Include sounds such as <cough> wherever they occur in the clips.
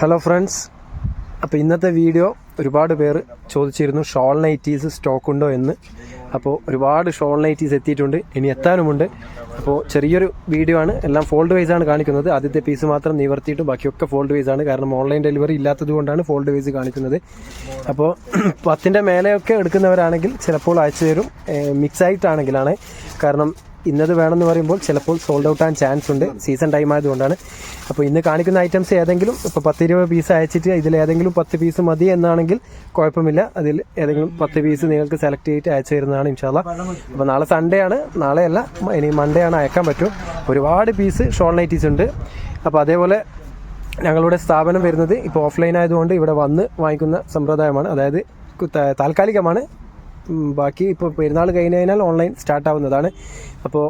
Hello friends അപ്പോൾ ഇന്നത്തെ video ഒരുപാട് പേർ ചോദിച്ചിരുന്നു ഷോൾ നൈറ്റീസ് സ്റ്റോക്ക് ഉണ്ടോ എന്ന്. അപ്പോൾ ഒരുപാട് ഷോൾ നൈറ്റീസ് എത്തിയിട്ടുണ്ട്. ഇനി എത്താനുമുണ്ട്. അപ്പോൾ ചെറിയൊരു വീഡിയോ ആണ്. എല്ലാം ഫോൾഡ് വൈസ് ആണ് കാണിക്കുന്നത്. ആദ്യത്തെ പീസ് മാത്രം നിവർത്തിയിട്ട് ബാക്കിയൊക്കെ ഫോൾഡ് വൈസ് ആണ്. കാരണം ഓൺലൈൻ ഡെലിവറി ഇല്ലാത്തത് കൊണ്ടാണ് ഫോൾഡ് വൈസ് കാണിക്കുന്നത്. അപ്പോൾ <clears throat> പത്തിന്റെ മേലെയൊക്കെ എടുക്കുന്നവരാണെങ്കിൽ ചിലപ്പോൾ അയച്ചു തരും. മിക്സ് ആയിട്ടാണെങ്കിലാണ്. കാരണം ഇന്നത് വേണമെന്ന് പറയുമ്പോൾ ചിലപ്പോൾ സോൾഡ് ഔട്ട് ആകാൻ ചാൻസ് ഉണ്ട്. സീസൺ ടൈം ആയതുകൊണ്ടാണ്. അപ്പോൾ ഇന്ന് കാണിക്കുന്ന ഐറ്റംസ് ഏതെങ്കിലും ഇപ്പോൾ പത്ത് ഇരുപത് പീസ് അയച്ചിട്ട് ഇതിൽ ഏതെങ്കിലും പത്ത് പീസ് മതി എന്നാണെങ്കിൽ കുഴപ്പമില്ല. അതിൽ ഏതെങ്കിലും പത്ത് പീസ് നിങ്ങൾക്ക് സെലക്ട് ചെയ്തിട്ട് അയച്ചു തരുന്നതാണ് ഇൻഷാല്ല അപ്പോൾ നാളെ സൺഡേ ആണ്. നാളെ അല്ല ഇനി മൺഡേ ആണ് അയക്കാൻ പറ്റും. ഒരുപാട് പീസ് ഷോൾ നൈറ്റീസ് ഉണ്ട്. അപ്പോൾ അതേപോലെ ഞങ്ങളുടെ സ്ഥാപനം വരുന്നത് ഇപ്പോൾ ഓഫ്ലൈൻ ആയതുകൊണ്ട് ഇവിടെ വന്ന് വാങ്ങിക്കുന്ന സമ്പ്രദായമാണ്. അതായത് താൽക്കാലികമാണ്. ബാക്കി ഇപ്പോൾ പെരുന്നാൾ കഴിഞ്ഞ് കഴിഞ്ഞാൽ ഓൺലൈൻ സ്റ്റാർട്ട് ആവുന്നതാണ്. അപ്പോൾ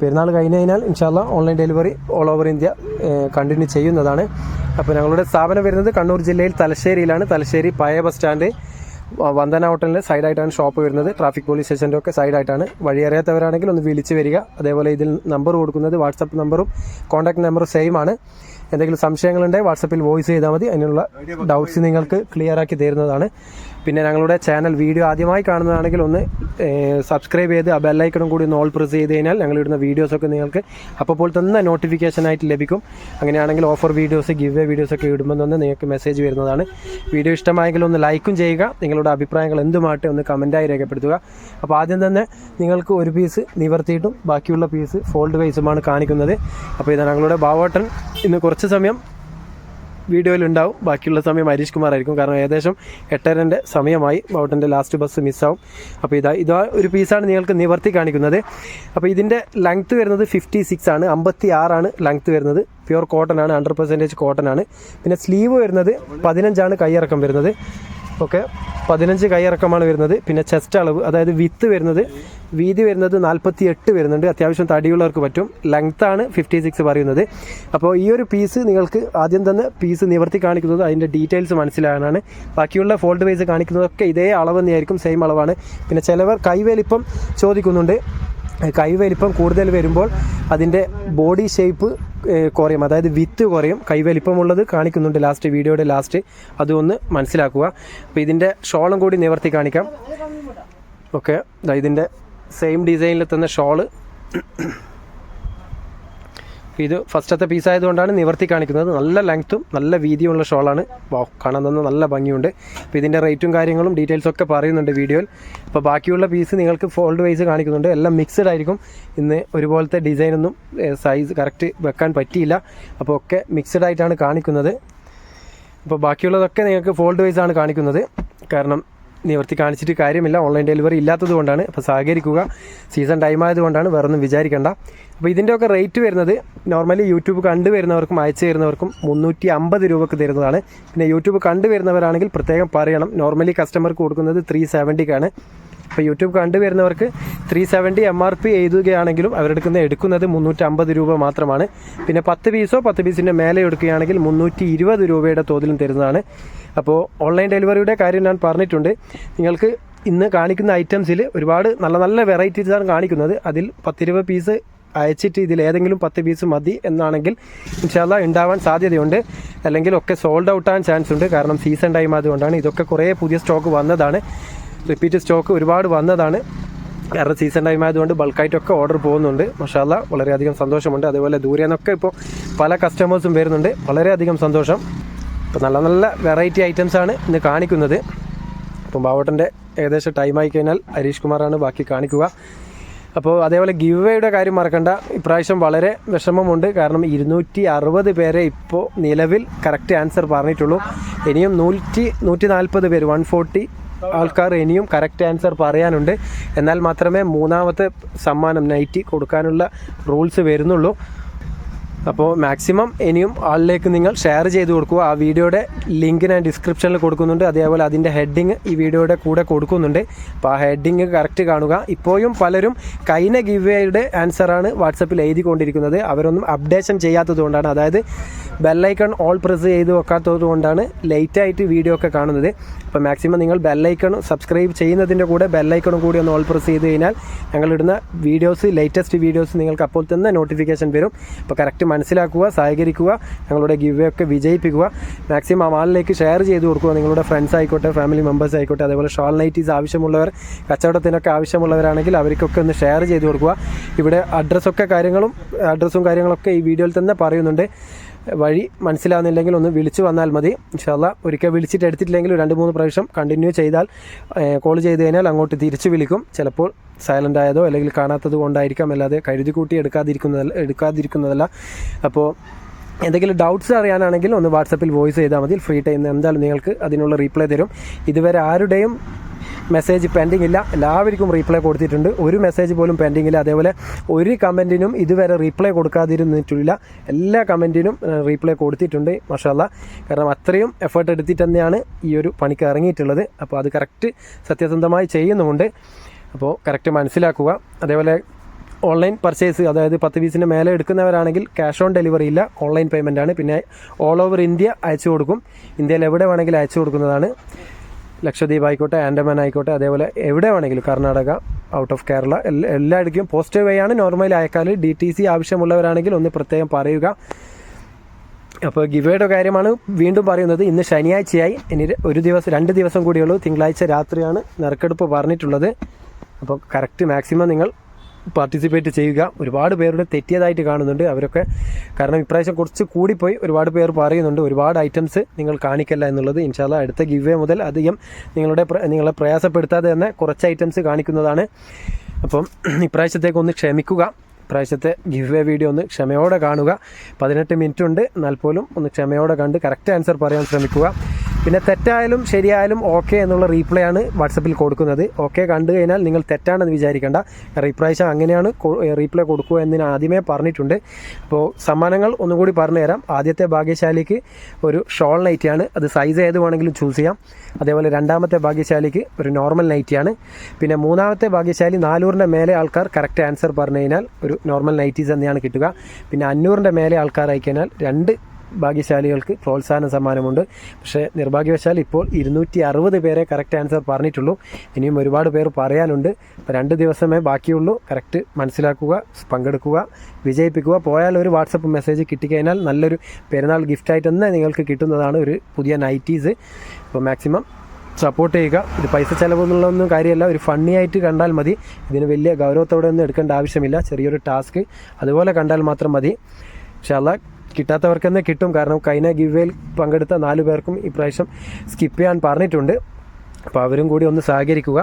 പെരുന്നാൾ കഴിഞ്ഞ് കഴിഞ്ഞാൽ ഇൻഷാല്ല online delivery all over India continue ചെയ്യുന്നതാണ്. അപ്പോൾ ഞങ്ങളുടെ സ്ഥാപനം വരുന്നത് കണ്ണൂർ ജില്ലയിൽ തലശ്ശേരിയിലാണ്. തലശ്ശേരി പഴയ ബസ് സ്റ്റാൻഡ് വന്ദന ഹോട്ടലിന്റെ സൈഡായിട്ടാണ് ഷോപ്പ് വരുന്നത്. ട്രാഫിക് പോലീസ് സ്റ്റേഷന്റെ ഒക്കെ സൈഡായിട്ടാണ് വഴി അറിയാത്തവരാണെങ്കിൽ ഒന്ന് വിളിച്ച് വരിക. അതേപോലെ ഇതിൽ നമ്പർ കൊടുക്കുന്നത് വാട്സപ്പ് നമ്പറും കോൺടാക്ട് നമ്പറും സെയിം ആണ്. എന്തെങ്കിലും സംശയങ്ങളുണ്ടെങ്കിൽ വാട്സപ്പിൽ വോയിസ് ചെയ്താൽ മതി. അതിനുള്ള ഡൗട്ട്സ് നിങ്ങൾക്ക് ക്ലിയർ ആക്കി തരുന്നതാണ്. പിന്നെ ഞങ്ങളുടെ ചാനൽ വീഡിയോ ആദ്യമായി കാണുന്നതാണെങ്കിൽ ഒന്ന് സബ്സ്ക്രൈബ് ചെയ്ത് ആ ബെല്ലൈക്കണും കൂടി ഒന്ന് ഓൾ പ്രസ് ചെയ്ത് കഴിഞ്ഞാൽ ഞങ്ങൾ ഇടുന്ന വീഡിയോസൊക്കെ നിങ്ങൾക്ക് അപ്പോൾ തന്നെ നോട്ടിഫിക്കേഷനായിട്ട് ലഭിക്കും. അങ്ങനെയാണെങ്കിൽ ഓഫർ വീഡിയോസ് ഗിവ് വേ വീഡിയോസൊക്കെ ഇടുമ്പോൾ തന്നെ നിങ്ങൾക്ക് മെസ്സേജ് വരുന്നതാണ്. വീഡിയോ ഇഷ്ടമായെങ്കിൽ ഒന്ന് ലൈക്കും ചെയ്യുക. നിങ്ങളുടെ അഭിപ്രായങ്ങൾ എന്തുമാട്ടെ ഒന്ന് കമന്റായി രേഖപ്പെടുത്തുക. അപ്പോൾ ആദ്യം തന്നെ നിങ്ങൾക്ക് ഒരു പീസ് നിവർത്തിയിട്ടും ബാക്കിയുള്ള പീസ് ഫോൾഡ് വൈസുമാണ് കാണിക്കുന്നത്. അപ്പോൾ ഇത് ഞങ്ങളുടെ ബാവോട്ടൻ. ഇന്ന് കുറച്ച് സമയം വീഡിയോയിൽ ഉണ്ടാവും ബാക്കിയുള്ള സമയം ഹരീഷ് കുമാർ ആയിരിക്കും കാരണം ഏകദേശം എട്ടരന്റെ സമയമായി ബൗട്ടന്റെ ലാസ്റ്റ് ബസ് മിസ്സാവും അപ്പോൾ ഇതാ ഇതാ ഒരു പീസാണ് നിങ്ങൾക്ക് നിവർത്തി കാണിക്കുന്നത്. അപ്പോൾ ഇതിന്റെ ലെങ്ത്ത് വരുന്നത് ഫിഫ്റ്റി സിക്സ് ആണ്. അമ്പത്തി ആറാണ് ലെങ്ത്ത് വരുന്നത്. പ്യുവർ കോട്ടൺ ആണ് ഹൺഡ്രഡ് പെർസെന്റേജ് കോട്ടൺ ആണ്. പിന്നെ സ്ലീവ് വരുന്നത് പതിനഞ്ചാണ് കൈയിറക്കം വരുന്നത്. ഓക്കെ. പതിനഞ്ച് കൈയിറക്കമാണ് വരുന്നത്. പിന്നെ ചെസ്റ്റ് അളവ് അതായത് വിത്ത് വരുന്നത് വീതി വരുന്നത് നാൽപ്പത്തി എട്ട് വരുന്നുണ്ട്. അത്യാവശ്യം തടിയുള്ളവർക്ക് പറ്റും. ലെങ്ത്താണ് ഫിഫ്റ്റി സിക്സ് പറയുന്നത്. അപ്പോൾ ഈ ഒരു പീസ് നിങ്ങൾക്ക് ആദ്യം തന്നെ പീസ് നിവർത്തി കാണിക്കുന്നത് അതിന്റെ ഡീറ്റെയിൽസ് മനസ്സിലാകാനാണ്. ബാക്കിയുള്ള ഫോൾഡ് വൈസ് കാണിക്കുന്നതൊക്കെ ഇതേ അളവ് തന്നെയായിരിക്കും സെയിം അളവാണ്. പിന്നെ ചിലവർ കൈവേലിപ്പം ചോദിക്കുന്നുണ്ട്. കൈവലിപ്പം കൂടുതൽ വരുമ്പോൾ അതിന്റെ ബോഡി ഷേപ്പ് കുറയും. അതായത് വിത്ത് കുറയും. കൈവലിപ്പമുള്ളത് കാണിക്കുന്നുണ്ട് ലാസ്റ്റ് വീഡിയോയുടെ ലാസ്റ്റ്. അതൊന്ന് മനസ്സിലാക്കുക. അപ്പോൾ ഇതിന്റെ ഷോളും കൂടി നിവർത്തി കാണിക്കാം. ഓക്കെ. ഇതിന്റെ സെയിം ഡിസൈനിൽ തന്നെ ഷോൾ. ഇത് ഫസ്റ്റത്തെ പീസ് ആയതുകൊണ്ടാണ് നിവർത്തി കാണിക്കുന്നത്. നല്ല ലെങ്ത്തും നല്ല വീതിയുമുള്ള ഷോളാണ് കാണാൻ തന്നെ നല്ല ഭംഗിയുണ്ട്. അപ്പോൾ ഇതിന്റെ റേറ്റും കാര്യങ്ങളും ഡീറ്റെയിൽസ് ഒക്കെ പറയുന്നുണ്ട് വീഡിയോയിൽ. അപ്പോൾ ബാക്കിയുള്ള പീസ് നിങ്ങൾക്ക് ഫോൾഡ് വൈസ് കാണിക്കുന്നുണ്ട്. എല്ലാം മിക്സഡ് ആയിരിക്കും. ഇന്ന് ഒരുപോലത്തെ ഡിസൈനൊന്നും സൈസ് കറക്റ്റ് വെക്കാൻ പറ്റിയില്ല. അപ്പോൾ ഒക്കെ മിക്സഡ് ആയിട്ടാണ് കാണിക്കുന്നത്. അപ്പോൾ ബാക്കിയുള്ളതൊക്കെ നിങ്ങൾക്ക് ഫോൾഡ് വൈസ് ആണ് കാണിക്കുന്നത്. കാരണം നിവർത്തി കാണിച്ചിട്ട് കാര്യമില്ല. ഓൺലൈൻ ഡെലിവറി ഇല്ലാത്തത് കൊണ്ടാണ്. അപ്പോൾ സഹകരിക്കുക. സീസൺ ടൈം ആയതുകൊണ്ടാണ് വേറെ ഒന്നും വിചാരിക്കേണ്ട. അപ്പോൾ ഇതിന്റെയൊക്കെ റേറ്റ് വരുന്നത് നോർമലി യൂട്യൂബ് കണ്ടുവരുന്നവർക്കും അയച്ചു തരുന്നവർക്കും മുന്നൂറ്റി അമ്പത് രൂപക്ക് തരുന്നതാണ്. പിന്നെ യൂട്യൂബ് കണ്ടുവരുന്നവരാണെങ്കിൽ പ്രത്യേകം പറയണം. നോർമലി കസ്റ്റമർക്ക് കൊടുക്കുന്നത് ത്രീ സെവന്റിക്കാണ് അപ്പോൾ YouTube കണ്ടുവരുന്നവർക്ക് three seventy M R P എഴുതുകയാണെങ്കിലും അവരെടുക്കുന്ന എടുക്കുന്നത് മുന്നൂറ്റമ്പത് രൂപ മാത്രമാണ്. പിന്നെ പത്ത് പീസോ പത്ത് പീസിന്റെ മേലെ എടുക്കുകയാണെങ്കിൽ മുന്നൂറ്റി ഇരുപത് രൂപയുടെ തോതിലും തരുന്നതാണ്. അപ്പോൾ ഓൺലൈൻ ഡെലിവറിയുടെ കാര്യം ഞാൻ പറഞ്ഞിട്ടുണ്ട്. നിങ്ങൾക്ക് ഇന്ന് കാണിക്കുന്ന ഐറ്റംസിൽ ഒരുപാട് നല്ല നല്ല വെറൈറ്റീസാണ് കാണിക്കുന്നത്. അതിൽ പത്തിരുപത് പീസ് അയച്ചിട്ട് ഇതിൽ ഏതെങ്കിലും പത്ത് പീസ് മതി എന്നാണെങ്കിൽ ഇൻഷാല്ല ഉണ്ടാവാൻ സാധ്യതയുണ്ട്. അല്ലെങ്കിൽ ഒക്കെ സോൾഡ് ഔട്ട് ആകാൻ ചാൻസ് ഉണ്ട്. കാരണം സീസൺ ടൈം ആയതുകൊണ്ടാണ്. ഇതൊക്കെ കുറേ പുതിയ സ്റ്റോക്ക് വന്നതാണ്. റിപ്പീറ്റ് സ്റ്റോക്ക് ഒരുപാട് വന്നതാണ്. കാരണം സീസൺ ടൈം ആയതുകൊണ്ട് ബൾക്കായിട്ടൊക്കെ ഓർഡർ പോകുന്നുണ്ട്. മഷാല്ല വളരെയധികം സന്തോഷമുണ്ട്. അതുപോലെ ദൂരെ നിന്നൊക്കെ ഇപ്പോൾ പല കസ്റ്റമേഴ്സും വരുന്നുണ്ട്. വളരെയധികം സന്തോഷം. ഇപ്പോൾ നല്ല നല്ല വെറൈറ്റി ഐറ്റംസ് ആണ് ഇന്ന് കാണിക്കുന്നത്. അപ്പം ബാവോട്ടന്റെ ഏകദേശം ടൈം ആയി കഴിഞ്ഞാൽ ഹരീഷ് കുമാറാണ് ബാക്കി കാണിക്കുക. അപ്പോൾ അതേപോലെ ഗിവ് വേയുടെ കാര്യം മറക്കണ്ട. ഇപ്രാവശ്യം വളരെ വിഷമമുണ്ട്. കാരണം ഇരുന്നൂറ്റി അറുപത് പേരെ ഇപ്പോൾ നിലവിൽ കറക്റ്റ് ആൻസർ പറഞ്ഞിട്ടുള്ളൂ. ഇനിയും നൂറ്റി നൂറ്റി നാൽപ്പത് പേര് വൺ ഫോർട്ടി ആൾക്കാർ ഇനിയും കറക്റ്റ് ആൻസർ പറയാനുണ്ട്. എന്നാൽ മാത്രമേ മൂന്നാമത്തെ സമ്മാനം നൈറ്റി കൊടുക്കാനുള്ള റൂൾസ് വരുന്നുള്ളൂ. അപ്പോൾ മാക്സിമം ഇനിയും ആളിലേക്ക് നിങ്ങൾ ഷെയർ ചെയ്ത് കൊടുക്കുക. ആ വീഡിയോയുടെ ലിങ്ക് ഞാൻ ഡിസ്ക്രിപ്ഷനിൽ കൊടുക്കുന്നുണ്ട്. അതേപോലെ അതിന്റെ ഹെഡിങ് ഈ വീഡിയോയുടെ കൂടെ കൊടുക്കുന്നുണ്ട്. അപ്പോൾ ആ ഹെഡിങ് കറക്റ്റ് കാണുക. ഇപ്പോഴും പലരും കഴിഞ്ഞ ഗിവേയുടെ ആൻസറാണ് വാട്സപ്പിൽ എഴുതിക്കൊണ്ടിരിക്കുന്നത്. അവരൊന്നും അപ്ഡേഷൻ ചെയ്യാത്തത് കൊണ്ടാണ്. അതായത് ബെല്ലൈക്കൺ ഓൾ പ്രസ് ചെയ്ത് വെക്കാത്തത് കൊണ്ടാണ് ലേറ്റായിട്ട് വീഡിയോ ഒക്കെ കാണുന്നത്. അപ്പോൾ മാക്സിമം നിങ്ങൾ ബെല്ലൈക്കൺ സബ്സ്ക്രൈബ് ചെയ്യുന്നതിന്റെ കൂടെ ബെല്ലൈക്കണും കൂടി ഒന്ന് ഓൾ പ്രസ് ചെയ്ത് കഴിഞ്ഞാൽ ഞങ്ങളിടുന്ന വീഡിയോസ് ലേറ്റസ്റ്റ് വീഡിയോസ് നിങ്ങൾക്ക് അപ്പോൾ തന്നെ നോട്ടിഫിക്കേഷൻ വരും. അപ്പോൾ കറക്റ്റ് മനസ്സിലാക്കുക സഹകരിക്കുക ഞങ്ങളുടെ ഗിവ് ഒക്കെ വിജയിപ്പിക്കുക. മാക്സിമം ആ മാളിലേക്ക് ഷെയർ ചെയ്ത് കൊടുക്കുക. നിങ്ങളുടെ ഫ്രണ്ട്സ് ആയിക്കോട്ടെ ഫാമിലി മെമ്പേഴ്സ് ആയിക്കോട്ടെ അതേപോലെ ഷോൾ നൈറ്റീസ് ആവശ്യമുള്ളവർ കച്ചവടത്തിനൊക്കെ ആവശ്യമുള്ളവരാണെങ്കിൽ അവർക്കൊക്കെ ഒന്ന് ഷെയർ ചെയ്ത് കൊടുക്കുക. ഇവിടെ അഡ്രസ്സൊക്കെ കാര്യങ്ങളും അഡ്രസ്സും കാര്യങ്ങളൊക്കെ ഈ വീഡിയോയിൽ തന്നെ പറയുന്നുണ്ട്. വഴി മനസ്സിലാവുന്നില്ലെങ്കിൽ ഒന്ന് വിളിച്ചു വന്നാൽ മതി. ഇൻഷാല്ല ഒരിക്കൽ വിളിച്ചിട്ട് എടുത്തിട്ടില്ലെങ്കിൽ രണ്ട് മൂന്ന് പ്രാവശ്യം കണ്ടിന്യൂ ചെയ്താൽ കോൾ ചെയ്ത് കഴിഞ്ഞാൽ അങ്ങോട്ട് തിരിച്ചു വിളിക്കും. ചിലപ്പോൾ സൈലന്റ് ആയതോ അല്ലെങ്കിൽ കാണാത്തത് കൊണ്ടായിരിക്കാം. അല്ലാതെ കരുതി കൂട്ടി എടുക്കാതിരിക്കുന്നതല്ല എടുക്കാതിരിക്കുന്നതല്ല. അപ്പോൾ എന്തെങ്കിലും ഡൗട്ട്സ് അറിയാനാണെങ്കിൽ ഒന്ന് വാട്സപ്പിൽ വോയിസ് ചെയ്താൽ മതി. ഫ്രീ ടൈം എന്തായാലും നിങ്ങൾക്ക് അതിനുള്ള റീപ്ലൈ തരും. ഇതുവരെ ആരുടെയും മെസ്സേജ് പെൻഡിങ് ഇല്ല. എല്ലാവർക്കും റീപ്ലൈ കൊടുത്തിട്ടുണ്ട്. ഒരു മെസ്സേജ് പോലും പെൻഡിങ് ഇല്ല. അതേപോലെ ഒരു കമന്റിനും ഇതുവരെ റീപ്ലൈ കൊടുക്കാതിരുന്നിട്ടില്ല. എല്ലാ കമന്റിനും റീപ്ലൈ കൊടുത്തിട്ടുണ്ട്. മഷാല്ല കാരണം അത്രയും എഫേർട്ട് എടുത്തിട്ട് തന്നെയാണ് ഈ ഒരു പണിക്ക് ഇറങ്ങിയിട്ടുള്ളത്. അപ്പോൾ അത് കറക്റ്റ് സത്യസന്ധമായി ചെയ്യുന്നുമുണ്ട്. അപ്പോൾ കറക്റ്റ് മനസ്സിലാക്കുക. അതേപോലെ ഓൺലൈൻ പർച്ചേസ് അതായത് പത്ത് പീസിന് മേലെ എടുക്കുന്നവരാണെങ്കിൽ ക്യാഷ് ഓൺ ഡെലിവറി ഇല്ല. ഓൺലൈൻ പേയ്മെന്റ് ആണ്. പിന്നെ ഓൾ ഓവർ ഇന്ത്യ അയച്ചു കൊടുക്കും. ഇന്ത്യയിൽ എവിടെ വേണമെങ്കിലും അയച്ചു കൊടുക്കുന്നതാണ്. ലക്ഷദ്വീപ് ആയിക്കോട്ടെ ആൻഡമാൻ ആയിക്കോട്ടെ അതേപോലെ എവിടെ വേണമെങ്കിലും കർണാടക ഔട്ട് ഓഫ് കേരള എല്ലാ എല്ലായിടക്കും പോസ്റ്റ് വേ ആണ്. നോർമലി അയക്കാൽ ഡി ടി സി ആവശ്യമുള്ളവരാണെങ്കിൽ ഒന്ന് പ്രത്യേകം പറയുക. അപ്പോൾ ഗിവേയുടെ കാര്യമാണ് വീണ്ടും പറയുന്നത്. ഇന്ന് ശനിയാഴ്ചയായി. ഇനി ഒരു ദിവസം രണ്ട് ദിവസം കൂടിയുള്ളൂ തിങ്കളാഴ്ച രാത്രിയാണ് നറുക്കെടുപ്പ് പറഞ്ഞിട്ടുള്ളത്. അപ്പോൾ കറക്റ്റ് മാക്സിമം നിങ്ങൾ പാർട്ടിസിപ്പേറ്റ് ചെയ്യുക. ഒരുപാട് പേരുടെ തെറ്റിയതായിട്ട് കാണുന്നുണ്ട്. അവരൊക്കെ കാരണം ഇപ്രാവശ്യം കുറച്ച് കൂടിപ്പോയി. ഒരുപാട് പേർ പറയുന്നുണ്ട് ഒരുപാട് ഐറ്റംസ് നിങ്ങൾ കാണിക്കല്ല എന്നുള്ളത്. ഇൻഷാല്ല അടുത്ത ഗിവേ മുതൽ അധികം നിങ്ങളുടെ നിങ്ങളെ പ്രയാസപ്പെടുത്താതെ തന്നെ കുറച്ച് ഐറ്റംസ് കാണിക്കുന്നതാണ്. അപ്പം ഇപ്രാവശ്യത്തേക്ക് ഒന്ന് ക്ഷമിക്കുക. ഇപ്രാവശ്യത്തെ ഗിവ് എ വീഡിയോ ഒന്ന് ക്ഷമയോടെ കാണുക. പതിനെട്ട് മിനിറ്റ് ഉണ്ട്. എന്നാൽ പോലും ഒന്ന് ക്ഷമയോടെ കണ്ട് കറക്റ്റ് ആൻസർ പറയാൻ ശ്രമിക്കുക. പിന്നെ തെറ്റായാലും ശരിയായാലും ഓക്കെ എന്നുള്ള റീപ്ലൈ ആണ് വാട്സപ്പിൽ കൊടുക്കുന്നത്. ഓക്കെ കണ്ടു കഴിഞ്ഞാൽ നിങ്ങൾ തെറ്റാണെന്ന് വിചാരിക്കേണ്ട. ഇപ്രാവശ്യം അങ്ങനെയാണ് റീപ്ലൈ കൊടുക്കുക എന്ന് ഞാൻ ആദ്യമേ പറഞ്ഞിട്ടുണ്ട്. അപ്പോൾ സമ്മാനങ്ങൾ ഒന്നുകൂടി പറഞ്ഞുതരാം പറഞ്ഞു തരാം. ആദ്യത്തെ ഭാഗ്യശാലിക്ക് ഒരു ഷോൾ നൈറ്റിയാണ് അത് സൈസ് ഏത് വേണമെങ്കിലും ചൂസ് ചെയ്യാം. അതേപോലെ രണ്ടാമത്തെ ഭാഗ്യശാലിക്ക് ഒരു നോർമൽ നൈറ്റിയാണ് പിന്നെ മൂന്നാമത്തെ ഭാഗ്യശാലി നാനൂറിന്റെ മേലെ ആൾക്കാർ കറക്റ്റ് ആൻസർ പറഞ്ഞു കഴിഞ്ഞാൽ ഒരു നോർമൽ നൈറ്റീസ് തന്നെയാണ് കിട്ടുക. പിന്നെ അഞ്ഞൂറിന്റെ മേലെ ആൾക്കാർ അയക്കഴിഞ്ഞാൽ രണ്ട് ഭാഗ്യശാലികൾക്ക് പ്രോത്സാഹന സമ്മാനമുണ്ട്. പക്ഷേ നിർഭാഗ്യവശാൽ ഇപ്പോൾ ഇരുന്നൂറ്റി അറുപത് പേരെ കറക്റ്റ് ആൻസർ പറഞ്ഞിട്ടുള്ളൂ. ഇനിയും ഒരുപാട് പേർ പറയാനുണ്ട്. അപ്പോൾ രണ്ട് ദിവസമേ ബാക്കിയുള്ളൂ. കറക്റ്റ് മനസ്സിലാക്കുക പങ്കെടുക്കുക വിജയിപ്പിക്കുക. പോയാൽ ഒരു വാട്സപ്പ് മെസ്സേജ് കിട്ടിക്കഴിഞ്ഞാൽ നല്ലൊരു പെരുന്നാൾ ഗിഫ്റ്റായിട്ട് തന്നെ നിങ്ങൾക്ക് കിട്ടുന്നതാണ് ഒരു പുതിയ നൈറ്റീസ് അപ്പോൾ മാക്സിമം സപ്പോർട്ട് ചെയ്യുക. ഇത് പൈസ ചിലവെന്നുള്ളൊന്നും കാര്യമല്ല. ഒരു ഫണ്ണി ആയിട്ട് കണ്ടാൽ മതി. ഇതിന് വലിയ ഗൗരവത്തോടെ ഒന്നും എടുക്കേണ്ട ആവശ്യമില്ല. ചെറിയൊരു ടാസ്ക് അതുപോലെ കണ്ടാൽ മാത്രം മതി. പക്ഷേ അല്ല കിട്ടാത്തവർക്ക് തന്നെ കിട്ടും. കാരണം കൈന ഗിവേയിൽ പങ്കെടുത്ത നാല് പേർക്കും ഇപ്രാവശ്യം സ്കിപ്പ് ചെയ്യാൻ പറഞ്ഞിട്ടുണ്ട്. അപ്പോൾ അവരും കൂടി ഒന്ന് സഹകരിക്കുക.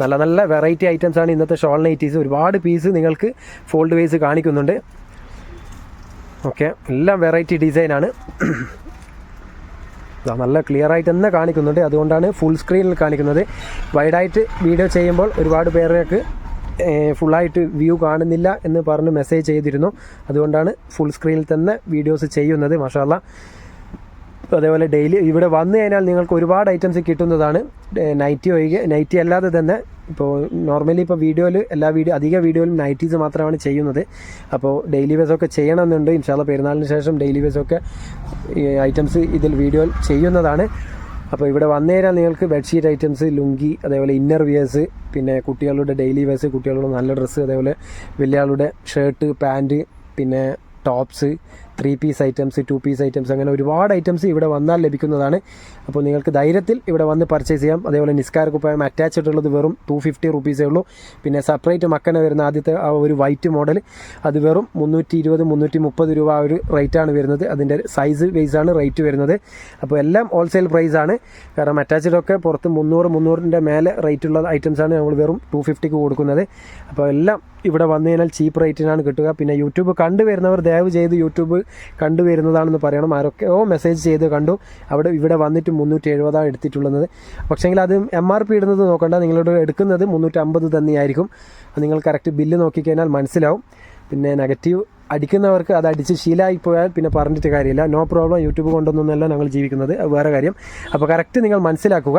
നല്ല നല്ല വെറൈറ്റി ഐറ്റംസ് ആണ് ഇന്നത്തെ ഷോൾ നൈറ്റീസ് ഒരുപാട് പീസ് നിങ്ങൾക്ക് ഫോൾഡ് വൈസ് കാണിക്കുന്നുണ്ട്. ഓക്കെ എല്ലാം വെറൈറ്റി ഡിസൈനാണ് നല്ല ക്ലിയർ ആയിട്ട് തന്നെ കാണിക്കുന്നുണ്ട്. അതുകൊണ്ടാണ് ഫുൾ സ്ക്രീനിൽ കാണിക്കുന്നത്. വൈഡായിട്ട് വീഡിയോ ചെയ്യുമ്പോൾ ഒരുപാട് പേർക്ക് ഫുള്ളായിട്ട് വ്യൂ കാണുന്നില്ല എന്ന് പറഞ്ഞ് മെസ്സേജ് ചെയ്തിരുന്നു. അതുകൊണ്ടാണ് ഫുൾ സ്ക്രീനിൽ തന്നെ വീഡിയോസ് ചെയ്യുന്നത്. മഷാല്ല അതേപോലെ ഡെയിലി ഇവിടെ വന്നു കഴിഞ്ഞാൽ നിങ്ങൾക്ക് ഒരുപാട് ഐറ്റംസ് കിട്ടുന്നതാണ്. നൈറ്റി ഒഴികെ നൈറ്റി അല്ലാതെ തന്നെ ഇപ്പോൾ നോർമലി ഇപ്പോൾ വീഡിയോയിൽ എല്ലാ വീഡിയോ അധിക വീഡിയോയിലും നൈറ്റീസ് മാത്രമാണ് ചെയ്യുന്നത്. അപ്പോൾ ഡെയിലി വേസൊക്കെ ചെയ്യണമെന്നുണ്ട്. ഇൻഷാല്ല പെരുന്നാളിന് ശേഷം ഡെയിലി വേസൊക്കെ ഐറ്റംസ് ഇതിൽ വീഡിയോയിൽ ചെയ്യുന്നതാണ്. അപ്പോൾ ഇവിടെ വന്നു നിങ്ങൾക്ക് ബെഡ്ഷീറ്റ് ഐറ്റംസ് ലുങ്കി അതേപോലെ ഇന്നർ വിയേഴ്സ് പിന്നെ കുട്ടികളുടെ ഡെയിലി വേഴ്സ് കുട്ടികളുടെ നല്ല ഡ്രസ്സ് അതേപോലെ വലിയ ആളുടെ ഷർട്ട് പാന്റ് പിന്നെ tops three piece items two piece items അങ്ങനെ ഒരുപാട് ഐറ്റംസ് ഇവിടെ വന്നാൽ ലഭിക്കുന്നതാണ്. അപ്പോൾ നിങ്ങൾക്ക് ധൈര്യത്തിൽ ഇവിടെ വന്ന് പർച്ചേസ് ചെയ്യാം. അതേപോലെ നിസ്കാര കുപ്പായം അറ്റാച്ച്ഡ് ഉള്ളത് വെറും ടു ഫിഫ്റ്റി റുപ്പീസേ ഉള്ളൂ. പിന്നെ സെപ്പറേറ്റ് മക്കനെ വരുന്ന ആദ്യത്തെ ആ ഒരു വൈറ്റ് മോഡൽ അത് വെറും മുന്നൂറ്റി ഇരുപത് മുന്നൂറ്റി മുപ്പത് രൂപ ആ ഒരു റേറ്റാണ് വരുന്നത്. അതിന്റെ സൈസ് ബേസാണ് റേറ്റ് വരുന്നത്. അപ്പോൾ എല്ലാം ഹോൾസെയിൽ പ്രൈസ് ആണ്. കാരണം അറ്റാച്ച്ഡ് ഒക്കെ പുറത്ത് മുന്നൂറ് മുന്നൂറിന്റെ മേലെ ഉള്ള ഐറ്റംസാണ് നമ്മൾ വെറും ടു ഫിഫ്റ്റിക്ക് കൊടുക്കുന്നത്. അപ്പോൾ എല്ലാം ഇവിടെ വന്നു കഴിഞ്ഞാൽ ചീപ്പ് റേറ്റിനാണ് കിട്ടുക. പിന്നെ യൂട്യൂബ് കണ്ടുവരുന്നവർ ദയവ് ചെയ്ത് യൂട്യൂബ് കണ്ടുവരുന്നതാണെന്ന് പറയണം. ആരൊക്കെയോ മെസ്സേജ് ചെയ്ത് കണ്ടു. അവിടെ ഇവിടെ വന്നിട്ട് മുന്നൂറ്റി എഴുപതാണ് എടുത്തിട്ടുള്ളത്. പക്ഷേങ്കിൽ അത് എം ആർ പി ഇടുന്നത് നോക്കണ്ട. നിങ്ങളോട് എടുക്കുന്നത് മുന്നൂറ്റമ്പത് തന്നെയായിരിക്കും. നിങ്ങൾ കറക്റ്റ് ബില്ല് നോക്കിക്കഴിഞ്ഞാൽ മനസ്സിലാവും. പിന്നെ നെഗറ്റീവ് അടിക്കുന്നവർക്ക് അത് അടിച്ച് ശീലമായി പോയാൽ പിന്നെ പറഞ്ഞിട്ട് കാര്യമില്ല. നോ പ്രോബ്ലം യൂട്യൂബ് കൊണ്ടൊന്നുമല്ല ഞങ്ങൾ ജീവിക്കുന്നത്. വേറെ കാര്യം. അപ്പോൾ കറക്റ്റ് നിങ്ങൾ മനസ്സിലാക്കുക.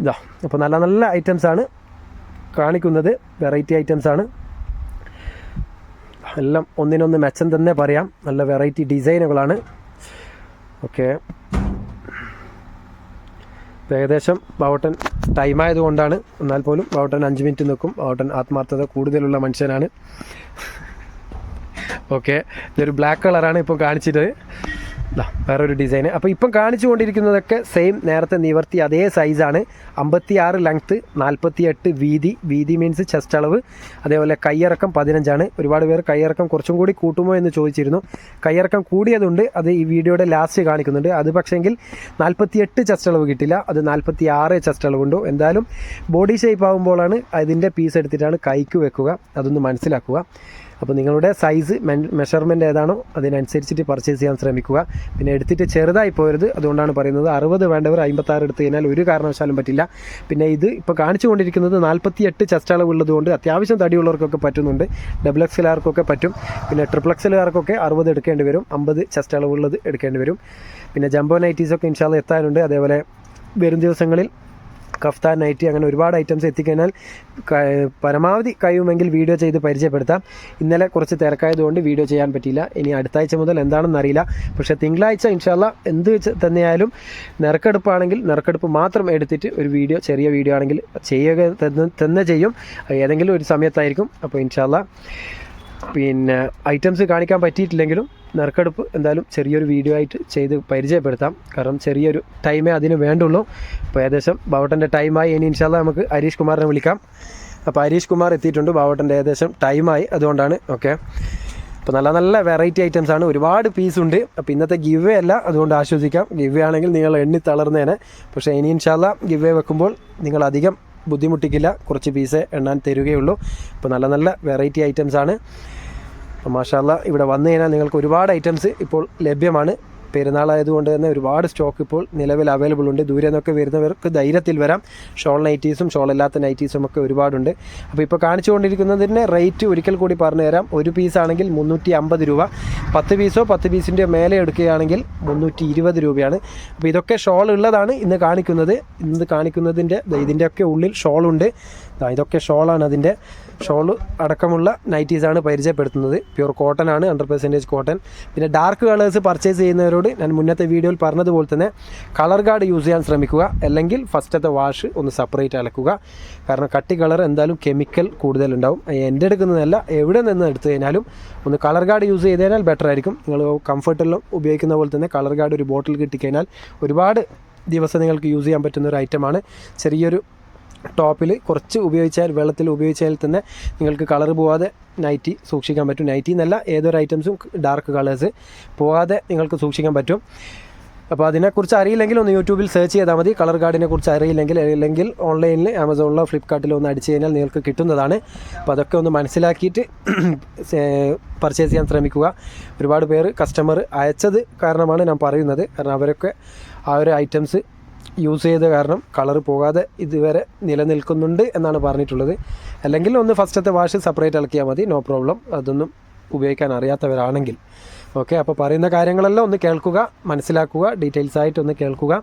ഇതാ അപ്പോൾ നല്ല നല്ല ഐറ്റംസാണ് കാണിക്കുന്നത് വെറൈറ്റി ഐറ്റംസ് ആണ്. എല്ലാം ഒന്നിനൊന്ന് മെച്ചം തന്നെ പറയാം. നല്ല വെറൈറ്റി ഡിസൈനുകളാണ്. ഓക്കെ. ഏകദേശം ബാവട്ടൻ ടൈം ആയതുകൊണ്ടാണ്. എന്നാൽ പോലും ബാവട്ടൻ അഞ്ച് മിനിറ്റ് നിൽക്കും. ബാവട്ടൻ ആത്മാർത്ഥത കൂടുതലുള്ള മനുഷ്യനാണ്. ഓക്കെ. ഇതൊരു ബ്ലാക്ക് കളറാണ് ഇപ്പോൾ കാണിച്ചിട്ട്. വേറൊരു ഡിസൈൻ അപ്പോൾ ഇപ്പം കാണിച്ചു കൊണ്ടിരിക്കുന്നതൊക്കെ സെയിം നേരത്തെ നിവർത്തി അതേ സൈസാണ് അമ്പത്തി ആറ് ലെങ്ത്ത് നാൽപ്പത്തി എട്ട് വീതി. വീതി മീൻസ് ചെസ്റ്റ് അളവ്. അതേപോലെ കയ്യിറക്കം പതിനഞ്ചാണ്. ഒരുപാട് പേർ കയ്യിറക്കം കുറച്ചും കൂടി കൂട്ടുമോ എന്ന് ചോദിച്ചിരുന്നു. കയ്യിറക്കം കൂടിയതുണ്ട്. അത് ഈ വീഡിയോയുടെ ലാസ്റ്റ് കാണിക്കുന്നുണ്ട്. അത് പക്ഷേങ്കിൽ നാൽപ്പത്തി എട്ട് ചെസ്റ്റ് അളവ് കിട്ടില്ല. അത് നാൽപ്പത്തി ആറ് ചെസ്റ്റ് അളവുണ്ടോ എന്തായാലും ബോഡി ഷേപ്പ് ആകുമ്പോഴാണ് അതിന്റെ പീസ് എടുത്തിട്ടാണ് കൈക്ക് വെക്കുക. അതൊന്ന് മനസ്സിലാക്കുക. അപ്പോൾ നിങ്ങളുടെ സൈസ് മെഷർമെന്റ് ഏതാണോ അതിനനുസരിച്ചിട്ട് പർച്ചേസ് ചെയ്യാൻ ശ്രമിക്കുക. പിന്നെ എടുത്തിട്ട് ചെറുതായി പോരുത്. അതുകൊണ്ടാണ് പറയുന്നത് അറുപത് വേണ്ടവർ അമ്പത്താറ് എടുത്തു കഴിഞ്ഞാൽ ഒരു കാരണവശാലും പറ്റില്ല. പിന്നെ ഇത് ഇപ്പോൾ കാണിച്ചുകൊണ്ടിരിക്കുന്നത് നാൽപ്പത്തി എട്ട് ചെസ്റ്റ് അളവുള്ളതുകൊണ്ട് അത്യാവശ്യം തടിയുള്ളവർക്കൊക്കെ പറ്റുന്നുണ്ട്. ഡബിൾ എക്സിലാർക്കൊക്കെ പറ്റും. പിന്നെ ട്രിപ്പിൾ എക്സിലാർക്കൊക്കെ അറുപത് എടുക്കേണ്ടി വരും. അമ്പത് ചെസ്റ്റ് അളവുള്ളത് എടുക്കേണ്ടി വരും. പിന്നെ ജംബോ നൈറ്റീസൊക്കെ ഇൻഷാല്ല എത്താനുണ്ട്. അതേപോലെ വരും ദിവസങ്ങളിൽ കഫ്താൻ നൈറ്റി അങ്ങനെ ഒരുപാട് ഐറ്റംസ് എത്തിക്കഴിഞ്ഞാൽ പരമാവധി കഴിയുമെങ്കിൽ വീഡിയോ ചെയ്ത് പരിചയപ്പെടുത്താം. ഇന്നലെ കുറച്ച് തിരക്കായതുകൊണ്ട് വീഡിയോ ചെയ്യാൻ പറ്റിയില്ല. ഇനി അടുത്ത ആഴ്ച മുതൽ എന്താണെന്ന് അറിയില്ല. പക്ഷേ തിങ്കളാഴ്ച ഇൻഷാല്ല എന്ത് വെച്ച് തന്നെയായാലും നിറക്കെടുപ്പാണെങ്കിൽ നിറക്കെടുപ്പ് മാത്രം എടുത്തിട്ട് ഒരു വീഡിയോ ചെറിയ വീഡിയോ ആണെങ്കിൽ ചെയ്യുക തന്നെ- തന്നെ ചെയ്യും. ഏതെങ്കിലും ഒരു സമയത്തായിരിക്കും. അപ്പോൾ ഇൻഷാല്ല പിന്നെ ഐറ്റംസ് കാണിക്കാൻ പറ്റിയിട്ടില്ലെങ്കിലും നറുക്കെടുപ്പ് എന്തായാലും ചെറിയൊരു വീഡിയോ ആയിട്ട് ചെയ്ത് പരിചയപ്പെടുത്താം. കാരണം ചെറിയൊരു ടൈമേ അതിന് വേണ്ടുള്ളൂ. അപ്പോൾ ഏകദേശം ബാവട്ടന്റെ ടൈമായി ഇനി ഇൻഷാല്ല നമുക്ക് ഹരീഷ് കുമാറിനെ വിളിക്കാം. അപ്പോൾ ഹരീഷ് കുമാർ എത്തിയിട്ടുണ്ട്. ബാവട്ടന്റെ ഏകദേശം ടൈമായി അതുകൊണ്ടാണ് ഓക്കെ അപ്പോൾ നല്ല നല്ല വെറൈറ്റി ഐറ്റംസ് ആണ്. ഒരുപാട് പീസ് ഉണ്ട്. അപ്പോൾ ഇന്നത്തെ ഗിവ് അല്ല. അതുകൊണ്ട് ആശ്വസിക്കാം. ഗിവ് ആണെങ്കിൽ നിങ്ങൾ എണ്ണി തളർന്നേനെ. പക്ഷേ ഇനി ഇൻഷാല്ല ഗിവ് വെക്കുമ്പോൾ നിങ്ങൾ അധികം ബുദ്ധിമുട്ടിക്കില്ല. കുറച്ച് പീസേ എണ്ണാൻ തരികയുള്ളൂ. അപ്പോൾ നല്ല നല്ല വെറൈറ്റി ഐറ്റംസാണ് മാഷാല്ല ഇവിടെ വന്നു കഴിഞ്ഞാൽ നിങ്ങൾക്ക് ഒരുപാട് ഐറ്റംസ് ഇപ്പോൾ ലഭ്യമാണ്. പെരുന്നാളായതുകൊണ്ട് തന്നെ ഒരുപാട് സ്റ്റോക്ക് ഇപ്പോൾ നിലവിൽ അവൈലബിൾ ഉണ്ട്. ദൂരെ നിന്നൊക്കെ വരുന്നവർക്ക് ധൈര്യത്തിൽ വരാം. ഷോൾ നൈറ്റീസും ഷോൾ ഇല്ലാത്ത നൈറ്റീസും ഒക്കെ ഒരുപാടുണ്ട്. അപ്പോൾ ഇപ്പോൾ കാണിച്ചുകൊണ്ടിരിക്കുന്നതിന്റെ റേറ്റ് ഒരിക്കൽ കൂടി പറഞ്ഞു തരാം. ഒരു പീസാണെങ്കിൽ മുന്നൂറ്റി അമ്പത് രൂപ. പത്ത് പീസോ പത്ത് പീസിന്റെ മേലെ എടുക്കുകയാണെങ്കിൽ മുന്നൂറ്റി ഇരുപത് രൂപയാണ്. അപ്പോൾ ഇതൊക്കെ ഷോൾ ഉള്ളതാണ് ഇന്ന് കാണിക്കുന്നത്. ഇന്ന് കാണിക്കുന്നതിന്റെ ഇതിന്റെയൊക്കെ ഉള്ളിൽ ഷോളുണ്ട് ഇതൊക്കെ ഷോളാണ് അതിന്റെ. ഷോൾ അടക്കമുള്ള നൈറ്റീസാണ് പരിചയപ്പെടുത്തുന്നത്. പ്യൂർ കോട്ടൺ ആണ് ഹൺഡ്രഡ് പെർസെന്റേജ് കോട്ടൺ. പിന്നെ ഡാർക്ക് കളേഴ്സ് പർച്ചേസ് ചെയ്യുന്നവരോട് ഞാൻ മുന്നത്തെ വീഡിയോയിൽ പറഞ്ഞതുപോലെ തന്നെ കളർ ഗാർഡ് യൂസ് ചെയ്യാൻ ശ്രമിക്കുക അല്ലെങ്കിൽ ഫസ്റ്റത്തെ വാഷ് ഒന്ന് സെപ്പറേറ്റ് അലക്കുക. കാരണം കട്ടി കളർ എന്തായാലും കെമിക്കൽ കൂടുതലുണ്ടാവും. എന്റെ എടുക്കുന്നതല്ല എവിടെ നിന്ന് എടുത്തു കഴിഞ്ഞാലും ഒന്ന് കളർ ഗാർഡ് യൂസ് ചെയ്ത് കഴിഞ്ഞാൽ ബെറ്റർ ആയിരിക്കും. നിങ്ങൾ കംഫർട്ടെല്ലാം ഉപയോഗിക്കുന്ന പോലെ തന്നെ കളർ ഗാർഡ് ഒരു ബോട്ടിൽ കിട്ടിക്കഴിഞ്ഞാൽ ഒരുപാട് ദിവസം നിങ്ങൾക്ക് യൂസ് ചെയ്യാൻ പറ്റുന്ന ഒരു ഐറ്റമാണ് ചെറിയൊരു ടോപ്പിൽ കുറച്ച് ഉപയോഗിച്ചാൽ വെള്ളത്തിൽ ഉപയോഗിച്ചാൽ തന്നെ നിങ്ങൾക്ക് കളർ പോവാതെ നൈറ്റി സൂക്ഷിക്കാൻ പറ്റും. നൈറ്റി എന്നല്ല ഏതൊരു ഐറ്റംസും ഡാർക്ക് കളേഴ്സ് പോവാതെ നിങ്ങൾക്ക് സൂക്ഷിക്കാൻ പറ്റും. അപ്പോൾ അതിനെക്കുറിച്ച് അറിയില്ലെങ്കിൽ ഒന്ന് യൂട്യൂബിൽ സെർച്ച് ചെയ്താൽ മതി. കളർ കാർഡിനെ കുറിച്ച് അറിയില്ലെങ്കിൽ അല്ലെങ്കിൽ ഓൺലൈനിൽ ആമസോണിലോ ഫ്ലിപ്കാർട്ടിലോ ഒന്ന് അടിച്ചു കഴിഞ്ഞാൽ നിങ്ങൾക്ക് കിട്ടുന്നതാണ്. അപ്പോൾ അതൊക്കെ ഒന്ന് മനസ്സിലാക്കിയിട്ട് <clears throat> പർച്ചേസ് ചെയ്യാൻ ശ്രമിക്കുക. ഒരുപാട് പേര് കസ്റ്റമർ അയച്ചത് കാരണമാണ് ഞാൻ പറയുന്നത്. കാരണം അവരൊക്കെ ആ ഒരു ഐറ്റംസ് യൂസ് ചെയ്ത കാരണം കളർ പോകാതെ ഇതുവരെ നിലനിൽക്കുന്നുണ്ട് എന്നാണ് പറഞ്ഞിട്ടുള്ളത്. അല്ലെങ്കിൽ ഒന്ന് ഫസ്റ്റത്തെ വാഷ് സെപ്പറേറ്റ് ഇളക്കിയാൽ മതി നോ പ്രോബ്ലം അതൊന്നും ഉപയോഗിക്കാൻ അറിയാത്തവരാണെങ്കിൽ. ഓക്കെ അപ്പോൾ പറയുന്ന കാര്യങ്ങളെല്ലാം ഒന്ന് കേൾക്കുക മനസ്സിലാക്കുക ഡീറ്റെയിൽസ് ആയിട്ട് ഒന്ന് കേൾക്കുക.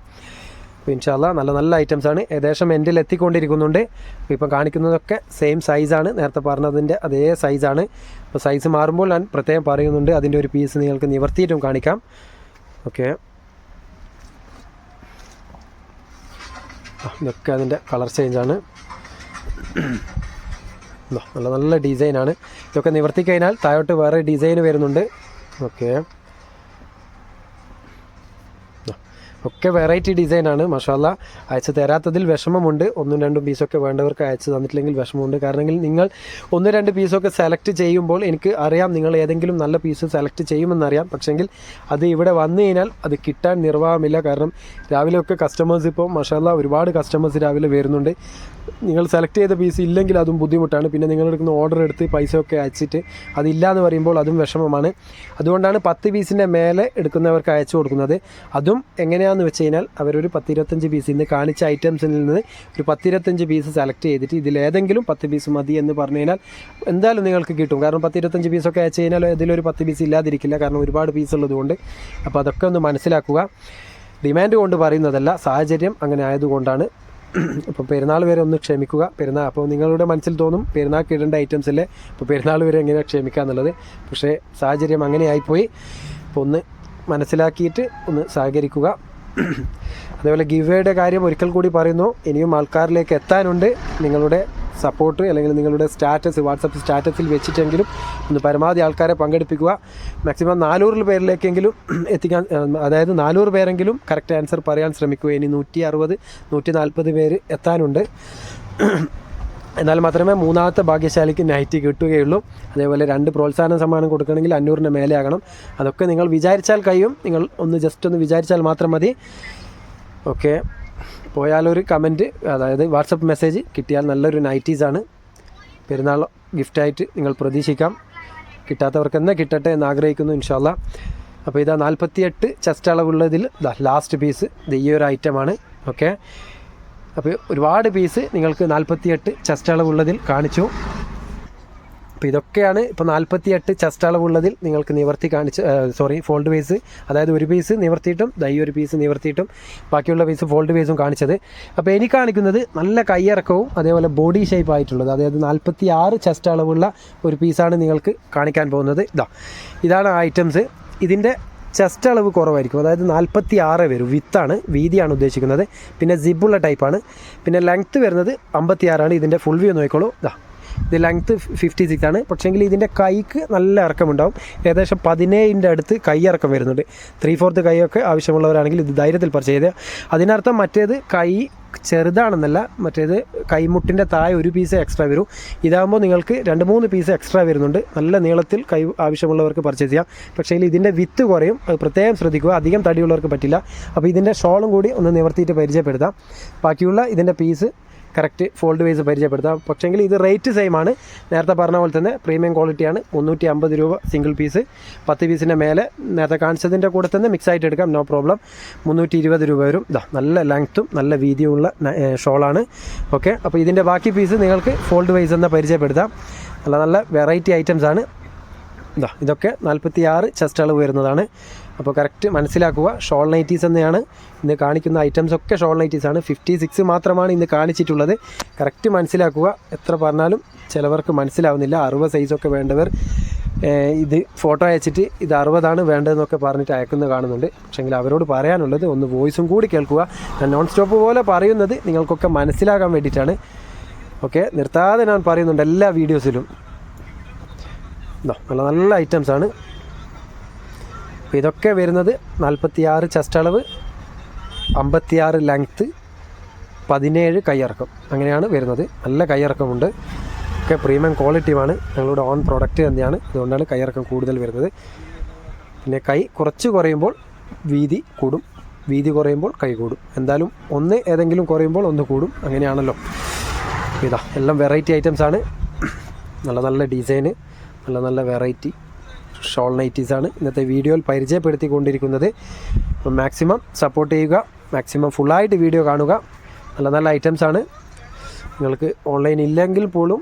ഇൻഷാല്ല നല്ല നല്ല ഐറ്റംസ് ആണ്. ഏകദേശം എൻഡിൽ എത്തിക്കൊണ്ടിരിക്കുന്നുണ്ട്. അപ്പോൾ ഇപ്പം കാണിക്കുന്നതൊക്കെ സെയിം സൈസാണ് നേരത്തെ പറഞ്ഞതിന്റെ അതേ സൈസാണ് അപ്പോൾ സൈസ് മാറുമ്പോൾ ഞാൻ പ്രത്യേകം പറയുന്നുണ്ട്. അതിന്റെ ഒരു പീസ് നിങ്ങൾക്ക് നിവർത്തിയിട്ടും കാണിക്കാം. ഓക്കെ ഇതൊക്കെ അതിന്റെ കളർ ചേഞ്ചാണ്. നല്ല നല്ല ഡിസൈനാണ്. ഇതൊക്കെ നിവർത്തി കഴിഞ്ഞാൽ താഴോട്ട് വേറെ ഡിസൈൻ വരുന്നുണ്ട്. ഓക്കെ. ഒക്കെ വെറൈറ്റി ഡിസൈനാണ് മഷാല്ല അയച്ചു തരാത്തതിൽ വിഷമമുണ്ട്. ഒന്നും രണ്ടും പീസൊക്കെ വേണ്ടവർക്ക് അയച്ചു തന്നിട്ടില്ലെങ്കിൽ വിഷമമുണ്ട്. കാരണം നിങ്ങൾ ഒന്ന് രണ്ട് പീസൊക്കെ സെലക്ട് ചെയ്യുമ്പോൾ എനിക്ക് അറിയാം നിങ്ങൾ ഏതെങ്കിലും നല്ല പീസ് സെലക്ട് ചെയ്യുമെന്നറിയാം. പക്ഷെങ്കിൽ അത് ഇവിടെ വന്നു കഴിഞ്ഞാൽ അത് കിട്ടാൻ നിർവാഹമില്ല. കാരണം രാവിലെ ഒക്കെ കസ്റ്റമേഴ്സ് ഇപ്പോൾ മഷാല്ല ഒരുപാട് കസ്റ്റമേഴ്സ് രാവിലെ വരുന്നുണ്ട്. നിങ്ങൾ സെലക്ട് ചെയ്ത പീസ് ഇല്ലെങ്കിൽ അതും ബുദ്ധിമുട്ടാണ്. പിന്നെ നിങ്ങൾ എടുക്കുന്ന ഓർഡർ എടുത്ത് പൈസ ഒക്കെ അയച്ചിട്ട് അതില്ല എന്ന് പറയുമ്പോൾ അതും വിഷമമാണ്. അതുകൊണ്ടാണ് പത്ത് പീസിന്റെ മേലെ എടുക്കുന്നവർക്ക് അയച്ചു കൊടുക്കുന്നത്. അതും എങ്ങനെയാണെന്ന് വെച്ച് കഴിഞ്ഞാൽ അവരൊരു പത്തിരുപത്തഞ്ച് പീസ് ഇന്ന് കാണിച്ച ഐറ്റംസിൽ നിന്ന് ഒരു പത്തിരുപത്തഞ്ച് പീസ് സെലക്ട് ചെയ്തിട്ട് ഇതിലേതെങ്കിലും പത്ത് പീസ് മതി എന്ന് പറഞ്ഞു കഴിഞ്ഞാൽ എന്തായാലും നിങ്ങൾക്ക് കിട്ടും. കാരണം പത്തിരുപത്തഞ്ച് പീസൊക്കെ അയച്ചു കഴിഞ്ഞാൽ ഇതിലൊരു പത്ത് പീസ് ഇല്ലാതിരിക്കില്ല. കാരണം ഒരുപാട് പീസ് ഉള്ളതുകൊണ്ട് അപ്പോൾ അതൊക്കെ ഒന്ന് മനസ്സിലാക്കുക. ഡിമാൻഡ് കൊണ്ട് പറയുന്നതല്ല സാഹചര്യം അങ്ങനെ ആയതുകൊണ്ടാണ്. അപ്പോൾ പെരുന്നാൾ വരെ ഒന്ന് ക്ഷമിക്കുക. പെരുന്നാൾ അപ്പോൾ നിങ്ങളുടെ മനസ്സിൽ തോന്നും പെരുന്നാൾ ഇടേണ്ട ഐറ്റംസ് അല്ലേ അപ്പോൾ പെരുന്നാൾ വരെ എങ്ങനെ ക്ഷമിക്കുക എന്നുള്ളത്. പക്ഷേ സാഹചര്യം അങ്ങനെ ആയിപ്പോയി. അപ്പോൾ ഒന്ന് മനസ്സിലാക്കിയിട്ട് ഒന്ന് സഹകരിക്കുക. അതേപോലെ ഗിവേയുടെ കാര്യം ഒരിക്കൽ കൂടി പറയുന്നു. ഇനിയും ആൾക്കാരിലേക്ക് എത്താനുണ്ട്. നിങ്ങളുടെ സപ്പോർട്ട് അല്ലെങ്കിൽ നിങ്ങളുടെ സ്റ്റാറ്റസ് വാട്സപ്പ് സ്റ്റാറ്റസിൽ വെച്ചിട്ടെങ്കിലും ഒന്ന് പരമാവധി ആൾക്കാരെ പങ്കെടുപ്പിക്കുക. മാക്സിമം നാനൂറിൽ പേരിലേക്കെങ്കിലും എത്തിക്കാൻ അതായത് നാനൂറ് പേരെങ്കിലും കറക്റ്റ് ആൻസർ പറയാൻ ശ്രമിക്കുക. ഇനി നൂറ്റി അറുപത് നൂറ്റി നാൽപ്പത് പേര് എത്താനുണ്ട്. എന്നാൽ മാത്രമേ മൂന്നാമത്തെ ഭാഗ്യശാലിക്ക് നൈറ്റ് കിട്ടുകയുള്ളൂ. അതേപോലെ രണ്ട് പ്രോത്സാഹന സമ്മാനം കൊടുക്കണമെങ്കിൽ അഞ്ഞൂറിന് മേലെ ആകണം അതൊക്കെ നിങ്ങൾ വിചാരിച്ചാൽ കഴിയും. നിങ്ങൾ ഒന്ന് ജസ്റ്റ് ഒന്ന് വിചാരിച്ചാൽ മാത്രം മതി. ഓക്കെ പോയാലൊരു കമന്റ് അതായത് വാട്സപ്പ് മെസ്സേജ് കിട്ടിയാൽ നല്ലൊരു നൈറ്റീസാണ് പെരുന്നാൾ ഗിഫ്റ്റായിട്ട് നിങ്ങൾ പ്രതീക്ഷിക്കാം. കിട്ടാത്തവർക്ക് തന്നെ കിട്ടട്ടെ എന്ന് ആഗ്രഹിക്കുന്നു ഇൻഷാല്ല അപ്പോൾ ഇതാ നാൽപ്പത്തിയെട്ട് ചെസ്റ്റ് അളവുള്ളതിൽ ലാസ്റ്റ് പീസ് ഇത് ഒരു ഐറ്റമാണ് ഓക്കെ അപ്പോൾ ഒരുപാട് പീസ് നിങ്ങൾക്ക് നാൽപ്പത്തിയെട്ട് ചെസ്റ്റ് അളവുള്ളതിൽ കാണിച്ചു. അപ്പോൾ ഇതൊക്കെയാണ് ഇപ്പോൾ നാൽപ്പത്തിയെട്ട് ചെസ്റ്റ് അളവുള്ളതിൽ നിങ്ങൾക്ക് നിവർത്തി കാണിച്ച് സോറി ഫോൾഡ് പീസ് അതായത് ഒരു പീസ് നിവർത്തിയിട്ടും ദൈ ഒരു പീസ് നിവർത്തിയിട്ടും ബാക്കിയുള്ള പീസ് ഫോൾഡ് പീസും കാണിച്ചത്. അപ്പോൾ എനിക്ക് കാണിക്കുന്നത് നല്ല കയ്യിറക്കവും അതേപോലെ ബോഡി ഷേപ്പ് ആയിട്ടുള്ളത്. അതായത് നാൽപ്പത്തി ആറ് ചെസ്റ്റ് അളവുള്ള ഒരു പീസാണ് നിങ്ങൾക്ക് കാണിക്കാൻ പോകുന്നത്. ഇതാ ഇതാണ് ഐറ്റംസ് ഇതിന്റെ ചെസ്റ്റ് അളവ് കുറവായിരിക്കും. അതായത് നാൽപ്പത്തി ആറ് വരും വിത്താണ് വീതിയാണ് ഉദ്ദേശിക്കുന്നത്. പിന്നെ സിബുള്ള ടൈപ്പാണ് പിന്നെ ലെങ്ത്ത് വരുന്നത് അമ്പത്തി ആറാണ് ഇതിന്റെ ഫുൾ വ്യൂ നോക്കിക്കോളൂ. ഇതാ ഇത് ലെങ്ത്ത് ഫിഫ്റ്റി സിക്സ് ആണ്. പക്ഷേങ്കിൽ ഇതിന്റെ കൈക്ക് നല്ല ഇറക്കമുണ്ടാവും. ഏകദേശം പതിനേഴിന്റെ അടുത്ത് കൈ ഇറക്കം വരുന്നുണ്ട്. ത്രീ ഫോർത്ത് കൈയൊക്കെ ആവശ്യമുള്ളവരാണെങ്കിൽ ഇത് ധൈര്യത്തിൽ പർച്ചേസ് ചെയ്ത് അതിനർത്ഥം മറ്റേത് കൈ ചെറുതാണെന്നല്ല മറ്റേത് കൈമുട്ടിന്റെ താഴെ ഒരു പീസ് എക്സ്ട്രാ വരും. ഇതാകുമ്പോൾ നിങ്ങൾക്ക് രണ്ട് മൂന്ന് പീസ് എക്സ്ട്രാ വരുന്നുണ്ട്. നല്ല നീളത്തിൽ കൈ ആവശ്യമുള്ളവർക്ക് പർച്ചേസ് ചെയ്യാം. പക്ഷേ ഇതിന്റെ വിത്ത് കുറയും. അത് പ്രത്യേകം ശ്രദ്ധിക്കുക. അധികം തടിയുള്ളവർക്ക് പറ്റില്ല. അപ്പോൾ ഇതിന്റെ ഷോളും കൂടി ഒന്ന് നിവർത്തിയിട്ട് പരിചയപ്പെടുത്താം. ബാക്കിയുള്ള ഇതിന്റെ പീസ് കറക്റ്റ് ഫോൾഡ് വൈസ് പരിചയപ്പെടുത്താം. പക്ഷേങ്കിൽ ഇത് റേറ്റ് സെയിം ആണ്. നേരത്തെ പറഞ്ഞ പോലെ തന്നെ പ്രീമിയം ക്വാളിറ്റിയാണ് മുന്നൂറ്റി അമ്പത് രൂപ സിംഗിൾ പീസ് പത്ത് പീസിന്റെ മേലെ നേരത്തെ കാണിച്ചതിന്റെ കൂടെ തന്നെ മിക്സ് ആയിട്ട് എടുക്കാം. നോ പ്രോബ്ലം മുന്നൂറ്റി ഇരുപത് രൂപ വരും. ഇതാ നല്ല ലെങ്ത്തും നല്ല വീതിയുമുള്ള ഷോളാണ് ഓക്കെ അപ്പോൾ ഇതിന്റെ ബാക്കി പീസ് നിങ്ങൾക്ക് ഫോൾഡ് വൈസ് എന്ന് പരിചയപ്പെടുത്താം. നല്ല നല്ല വെറൈറ്റി ഐറ്റംസ് ആണ്. ഇതാ ഇതൊക്കെ നാൽപ്പത്തി ആറ് ചെസ്റ്റ് അളവ് വരുന്നതാണ്. അപ്പോൾ കറക്റ്റ് മനസ്സിലാക്കുക. ഷോൾ നൈറ്റീസ് തന്നെയാണ്. ഇന്ന് കാണിക്കുന്ന ഐറ്റംസ് ഒക്കെ ഷോൾ നൈറ്റീസ് ആണ്. ഫിഫ്റ്റി സിക്സ് മാത്രമാണ് ഇന്ന് കാണിച്ചിട്ടുള്ളത്. കറക്റ്റ് മനസ്സിലാക്കുക. എത്ര പറഞ്ഞാലും ചിലവർക്ക് മനസ്സിലാവുന്നില്ല. അറുപത് സൈസൊക്കെ വേണ്ടവർ ഇത് ഫോട്ടോ അയച്ചിട്ട് ഇത് അറുപതാണ് വേണ്ടതെന്നൊക്കെ പറഞ്ഞിട്ട് അയക്കുന്നത് കാണുന്നുണ്ട്. പക്ഷേങ്കിൽ അവരോട് പറയാനുള്ളത് ഒന്ന് വോയിസും കൂടി കേൾക്കുക. ഞാൻ നോൺ സ്റ്റോപ്പ് പോലെ പറയുന്നത് നിങ്ങൾക്കൊക്കെ മനസ്സിലാകാൻ വേണ്ടിയിട്ടാണ്. ഓക്കെ? നിർത്താതെ ഞാൻ പറയുന്നുണ്ട് എല്ലാ വീഡിയോസിലും. നല്ല നല്ല ഐറ്റംസാണ് അപ്പോൾ ഇതൊക്കെ വരുന്നത് നാൽപ്പത്തിയാറ് ചെസ്റ്റ് അളവ് അമ്പത്തിയാറ് ലെങ്ത്ത് പതിനേഴ് കയ്യിറക്കം അങ്ങനെയാണ് വരുന്നത്. നല്ല കയ്യിറക്കമുണ്ട് ഒക്കെ പ്രീമിയം ക്വാളിറ്റിയുമാണ് ഞങ്ങളുടെ ഓൺ പ്രോഡക്റ്റ് തന്നെയാണ്. അതുകൊണ്ടാണ് കയ്യിറക്കം കൂടുതൽ വരുന്നത്. പിന്നെ കൈ കുറച്ച് കുറയുമ്പോൾ വീതി കൂടും. വീതി കുറയുമ്പോൾ കൈ കൂടും. എന്തായാലും ഒന്ന് ഏതെങ്കിലും കുറയുമ്പോൾ ഒന്ന് കൂടും. അങ്ങനെയാണല്ലോ. ഇതാ എല്ലാം വെറൈറ്റി ഐറ്റംസാണ് നല്ല നല്ല ഡിസൈന് നല്ല നല്ല വെറൈറ്റി ഷോൾ നൈറ്റീസാണ് ഇന്നത്തെ വീഡിയോയിൽ പരിചയപ്പെടുത്തിക്കൊണ്ടിരിക്കുന്നത്. അപ്പം മാക്സിമം സപ്പോർട്ട് ചെയ്യുക മാക്സിമം ഫുള്ളായിട്ട് വീഡിയോ കാണുക. നല്ല നല്ല ഐറ്റംസ് ആണ്. നിങ്ങൾക്ക് ഓൺലൈൻ ഇല്ലെങ്കിൽ പോലും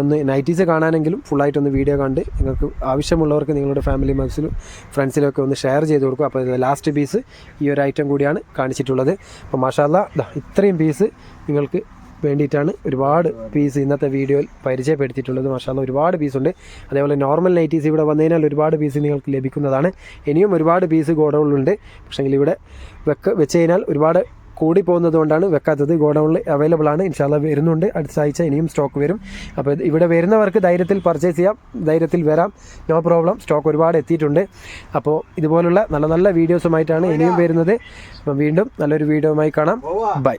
ഒന്ന് നൈറ്റീസ് കാണാനെങ്കിലും ഫുള്ളായിട്ടൊന്ന് വീഡിയോ കണ്ട് നിങ്ങൾക്ക് ആവശ്യമുള്ളവർക്ക് നിങ്ങളുടെ ഫാമിലി മെമ്പേഴ്സിലും ഫ്രണ്ട്സിലൊക്കെ ഒന്ന് ഷെയർ ചെയ്ത് കൊടുക്കുക. അപ്പോൾ ലാസ്റ്റ് പീസ് ഈ ഒരു ഐറ്റം കൂടിയാണ് കാണിച്ചിട്ടുള്ളത്. അപ്പോൾ മാഷാല്ല ഇത്രയും പീസ് നിങ്ങൾക്ക് വേണ്ടിയിട്ടാണ് ഒരുപാട് പീസ് ഇന്നത്തെ വീഡിയോയിൽ പരിചയപ്പെടുത്തിയിട്ടുള്ളത്. മഷാന്ന് ഒരുപാട് ഉണ്ട്. അതേപോലെ നോർമൽ നൈറ്റീസ് ഇവിടെ വന്നതിനാൽ ഒരുപാട് പീസ് നിങ്ങൾക്ക് ലഭിക്കുന്നതാണ്. ഇനിയും ഒരുപാട് പീസ് ഗോഡൗണിലുണ്ട്. പക്ഷേങ്കിൽ ഇവിടെ വെക്ക വെച്ച് കഴിഞ്ഞാൽ ഒരുപാട് കൂടി പോകുന്നത് കൊണ്ടാണ് വെക്കാത്തത്. ഗോഡൗണിൽ അവൈലബിൾ ആണ്. ഇൻഷാല്ല വരുന്നുണ്ട്. അടുത്ത ആഴ്ച ഇനിയും സ്റ്റോക്ക് വരും. അപ്പോൾ ഇവിടെ വരുന്നവർക്ക് ധൈര്യത്തിൽ പർച്ചേസ് ചെയ്യാം. ധൈര്യത്തിൽ വരാം. നോ പ്രോബ്ലം സ്റ്റോക്ക് ഒരുപാട് എത്തിയിട്ടുണ്ട്. അപ്പോൾ ഇതുപോലുള്ള നല്ല നല്ല വീഡിയോസുമായിട്ടാണ് ഇനിയും വരുന്നത്. അപ്പം വീണ്ടും നല്ലൊരു വീഡിയോയുമായി കാണാം. ബൈ